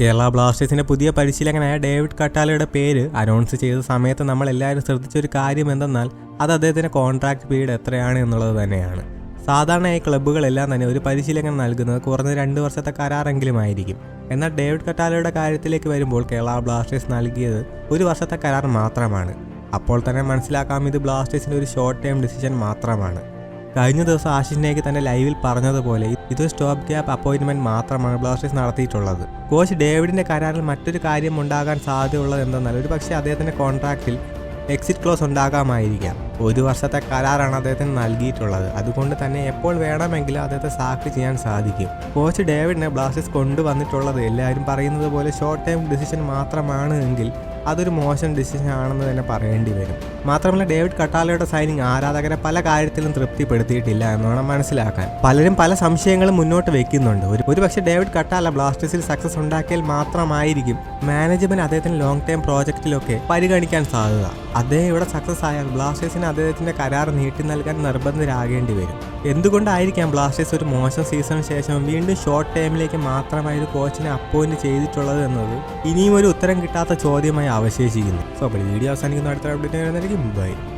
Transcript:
കേരള ബ്ലാസ്റ്റേഴ്സിന്റെ പുതിയ പരിശീലകനായ ഡേവിഡ് കട്ടാലയുടെ പേര് അനൗൺസ് ചെയ്ത സമയത്ത് നമ്മൾ എല്ലാവരും ശ്രദ്ധിച്ചൊരു കാര്യം എന്തെന്നാൽ അത് അദ്ദേഹത്തിന്റെ കോൺട്രാക്ട് പീരീഡ് എത്രയാണ് എന്നുള്ളത് തന്നെയാണ്. സാധാരണയായി ക്ലബ്ബുകളെല്ലാം തന്നെ ഒരു പരിശീലകൻ നൽകുന്നത് കുറഞ്ഞ രണ്ട് വർഷത്തെ കരാറെങ്കിലും ആയിരിക്കും. എന്നാൽ ഡേവിഡ് കട്ടാലയുടെ കാര്യത്തിലേക്ക് വരുമ്പോൾ കേരള ബ്ലാസ്റ്റേഴ്സ് നൽകിയത് ഒരു വർഷത്തെ കരാർ മാത്രമാണ്. അപ്പോൾ തന്നെ മനസ്സിലാക്കാം ഇത് ബ്ലാസ്റ്റേഴ്സിന്റെ ഒരു ഷോർട്ട് ടൈം ഡിസിഷൻ മാത്രമാണ്. കഴിഞ്ഞ ദിവസം ആശിഷ് നേഗ് തന്നെ ലൈവിൽ പറഞ്ഞതുപോലെ ഇത് സ്റ്റോപ്പ് ഗ്യാപ്പ് അപ്പോയിന്റ്മെന്റ് മാത്രമാണ് ബ്ലാസ്റ്റേഴ്സ് നടത്തിയിട്ടുള്ളത്. കോച്ച് ഡേവിഡിന്റെ കരാറിൽ മറ്റൊരു കാര്യം ഉണ്ടാകാൻ സാധ്യതയുള്ളത് എന്തെന്നാൽ ഒരു പക്ഷേ അദ്ദേഹത്തിന്റെ കോൺട്രാക്റ്റിൽ എക്സിറ്റ് ക്ലോസ് ഉണ്ടാകാമായിരിക്കാം. ഒരു വർഷത്തെ കരാറാണ് അദ്ദേഹത്തിന് നൽകിയിട്ടുള്ളത്. അതുകൊണ്ട് തന്നെ എപ്പോൾ വേണമെങ്കിലും അദ്ദേഹത്തെ സാക്ഷി ചെയ്യാൻ സാധിക്കും. കോച്ച് ഡേവിഡിനെ ബ്ലാസ്റ്റേഴ്സ് കൊണ്ടുവന്നിട്ടുള്ളത് എല്ലാവരും പറയുന്നത് പോലെ ഷോർട്ട് ടൈം ഡിസിഷൻ മാത്രമാണ് എങ്കിൽ അതൊരു മോശം ഡിസിഷൻ ആണെന്ന് തന്നെ പറയേണ്ടി വരും. മാത്രമല്ല ഡേവിഡ് കട്ടാലയുടെ സൈനിങ് ആരാധകരെ പല കാര്യത്തിലും തൃപ്തിപ്പെടുത്തിയിട്ടില്ല എന്ന് വേണം മനസ്സിലാക്കാൻ. പലരും പല സംശയങ്ങളും മുന്നോട്ട് വെക്കുന്നുണ്ട്. ഒരു ഒരുപക്ഷെ ഡേവിഡ് കട്ടാല ബ്ലാസ്റ്റേഴ്സിൽ സക്സസ് ഉണ്ടാക്കിയാൽ മാത്രമായിരിക്കും മാനേജ്മെന്റ് അദ്ദേഹത്തിന് ലോങ് ടൈം പ്രോജക്റ്റിലൊക്കെ പരിഗണിക്കാൻ സാധ്യത. അദ്ദേഹം ഇവിടെ സക്സസ് ആയാൽ ബ്ലാസ്റ്റേഴ്സിന് അദ്ദേഹത്തിന്റെ കരാർ നീട്ടി നൽകാൻ നിർബന്ധരാകേണ്ടി വരും. എന്തുകൊണ്ടായിരിക്കാം ബ്ലാസ്റ്റേഴ്സ് ഒരു മോശം സീസണിന് ശേഷം വീണ്ടും ഷോർട്ട് ടൈമിലേക്ക് മാത്രമായി ഒരു കോച്ചിനെ അപ്പോയിന്റ് ചെയ്തിട്ടുള്ളത് എന്നത് ഇനിയും ഒരു ഉത്തരം കിട്ടാത്ത ചോദ്യമായി അവശേഷിക്കുന്നു. സോ അപ്പോൾ വീഡിയോ അവസാനിക്കുന്ന. അടുത്ത അപ്ഡേറ്റ് വരുന്നതായിരിക്കും. ബൈ